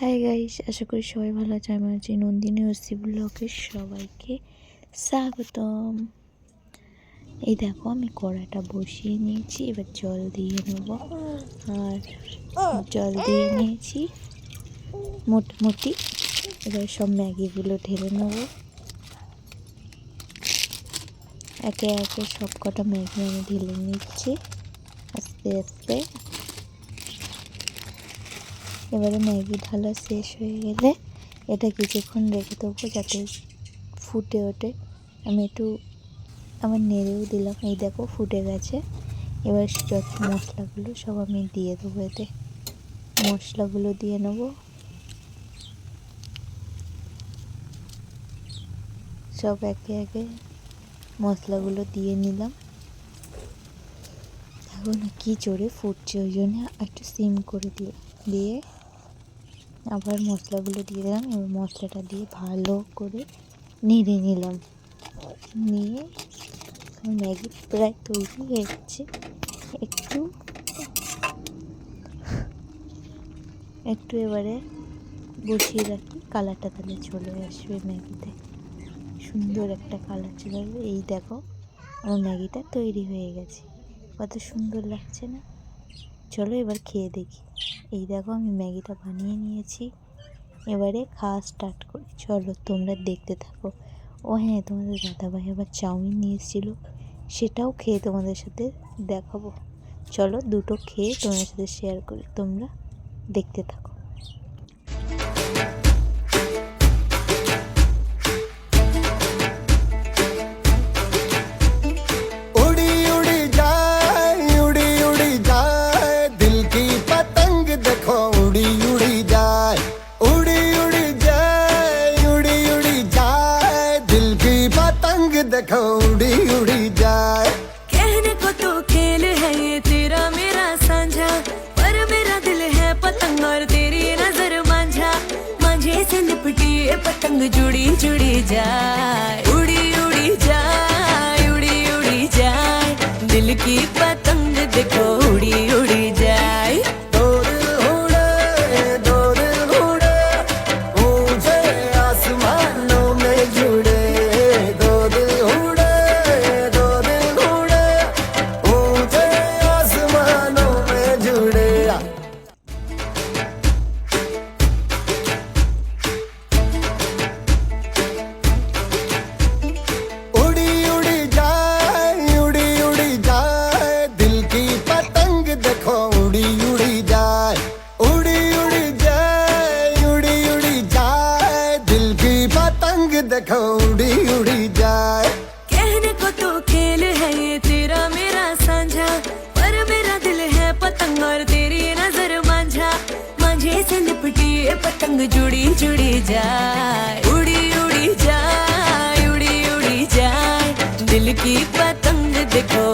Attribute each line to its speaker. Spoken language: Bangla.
Speaker 1: হাই গাইস আশা করি সবাই ভালো আছে। আমি আছি নন্দিনী ওসি ব্লকে সবাইকে স্বাগতম। এই দেখো, আমি কড়াটা বসিয়ে নিয়েছি, এবার জল দিয়ে নেব। আর জল দিয়ে নিয়েছি মোটামুটি এবার সব ম্যাগিগুলো ঢেলে নেব। একে একে সব কটা ম্যাগি আমি ঢেলে নিচ্ছি, আস্তে আস্তে। এবারে ম্যাগি ঢালা শেষ হয়ে গেলে এটা কিছুক্ষণ রেখে দেবো যাতে ফুটে ওঠে। আমি একটু আমার নেড়েও দিলাম। এই দেখো ফুটে গেছে। এবার যত মশলাগুলো সব আমি দিয়ে দেবো এতে। মশলাগুলো দিয়ে নেব। সব একে একে মশলাগুলো দিয়ে নিলাম। এখন কি জোরে ফুটছে, ওই জন্য একটু সিম করে দিলাম দিয়ে আবার মশলাগুলো দিয়ে দিলাম। এবার মশলাটা দিয়ে ভালো করে নেড়ে নিলাম। নিয়ে ম্যাগি প্রায় তৈরি হয়ে গেছে। একটু একটু এবারে বসিয়ে রাখি। কালারটা তাহলে চলে আসবে ম্যাগিতে। সুন্দর একটা কালার চলে আসবে। এই দেখো, আমার ম্যাগিটা তৈরি হয়ে গেছে। কত সুন্দর লাগছে না? চলো এবার খেয়ে দেখি। এই দেখো আমি ম্যাগিটা বানিয়ে নিয়েছি। এবারে খাওয়া স্টার্ট করি। চলো তোমরা দেখতে থাকো। ও হ্যাঁ তোমাদের দাদাভাই আবার চাউমিন নিয়ে এসেছিল। সেটাও খেয়ে তোমাদের সাথে দেখাবো। চলো দুটো খেয়ে তোমাদের সাথে শেয়ার করি। তোমরা দেখতে থাকো।
Speaker 2: पतंग देखो उड़ी उड़ी जाए।
Speaker 3: कहने को तो खेल है ये तेरा मेरा साझा, पर मेरा दिल है पतंग और तेरी नज़र मांझा। मांझे से लिपटी पतंग जुड़ी जुड़ी जाए पतंग देखो, उड़ी उड़ी जाए। कहने को तो खेल है ये तेरा मेरा साझा। पर मेरा दिल है पतंग और तेरी नज़र मांझा। मांझे से लिपटी पतंग, जुड़ी जुड़ी जाए। उड़ी उड़ी जाए, उड़ी उड़ी जाए। दिल की पतंग देखो